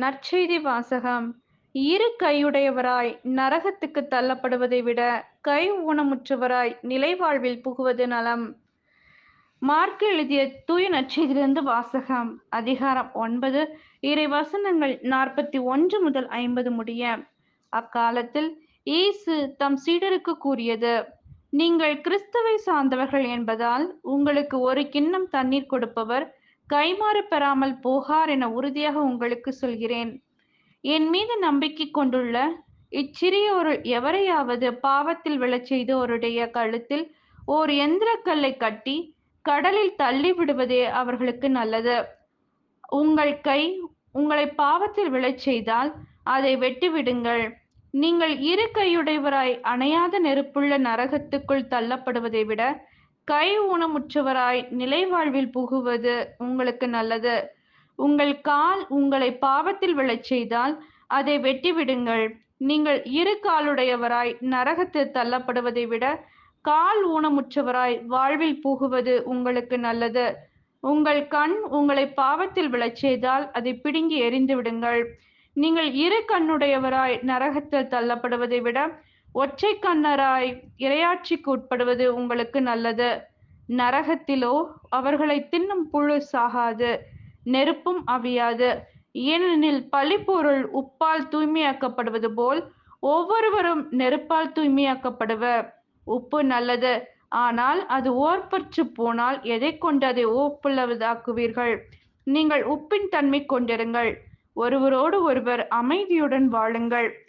நற்செய்தி வாசகம். இரு கையுடையவராய் நரகத்துக்கு தள்ளப்படுவதை விட கை ஊனமுற்றவராய் நிலைவாழ்வில் புகுவது நலம். மார்க் எழுதிய தூய நற்செய்தியிலிருந்து வாசகம். அதிகாரம் ஒன்பது. இறை வசனங்கள் நாற்பத்தி ஒன்று முதல் ஐம்பது முடிய. அக்காலத்தில் இயேசு தம் சீடருக்கு கூறியது நீங்கள் கிறிஸ்துவை சார்ந்தவர்கள் என்பதால் உங்களுக்கு ஒரு கிண்ணம் தண்ணீர் கொடுப்பவர் கைமாறு பெறாமல் போகார் என உறுதியாக உங்களுக்கு சொல்கிறேன். என் மீது நம்பிக்கை கொண்டுள்ள இச்சிறியோருள் எவரையாவது பாவத்தில் விழச் செய்தோருடைய கழுத்தில் ஓர் எந்திரக்கல்லை கட்டி கடலில் தள்ளி விடுவதே அவர்களுக்கு நல்லது. உங்கள் கை உங்களை பாவத்தில் விழச் செய்தால் அதை வெட்டிவிடுங்கள் நீங்கள் இரு கையுடையவராய் அணையாத நெருப்புள்ள நரகத்துக்குள் தள்ளப்படுவதை விட கை ஊனமுற்றவராய் நிலைவாழ்வில் புகுவது உங்களுக்கு நல்லது. உங்கள் கால் உங்களை பாவத்தில் விழச் செய்தால் அதை வெட்டிவிடுங்கள். நீங்கள் இரு காலுடையவராய் நரகத்தில் தள்ளப்படுவதை விட கால் ஊனமுற்றவராய் வாழ்வில் புகுவது உங்களுக்கு நல்லது. உங்கள் கண் உங்களை பாவத்தில் விழச் செய்தால் அதை பிடுங்கி எறிந்து விடுங்கள். நீங்கள் இரு கண்ணுடையவராய் நரகத்தில் தள்ளப்படுவதை விட ஒற்றை கண்ணராய் இரையாட்சிக்கு உட்படுவது உங்களுக்கு நல்லது. நரகத்திலோ அவர்களை தின்னும் புழு சாகாது. நெருப்பும் அவியாது. ஏனெனில் பழிப்பொருள் உப்பால் தூய்மையாக்கப்படுவது போல் ஒவ்வொருவரும் நெருப்பால் தூய்மையாக்கப்படுவர். உப்பு நல்லது. ஆனால் அது ஓர்பற்று போனால் எதை கொண்டு அதை ஓப்புள்ளதாக்குவீர்கள்? நீங்கள் உப்பின் தன்மை கொண்டிருங்கள். ஒருவரோடு ஒருவர் அமைதியுடன் வாழுங்கள்.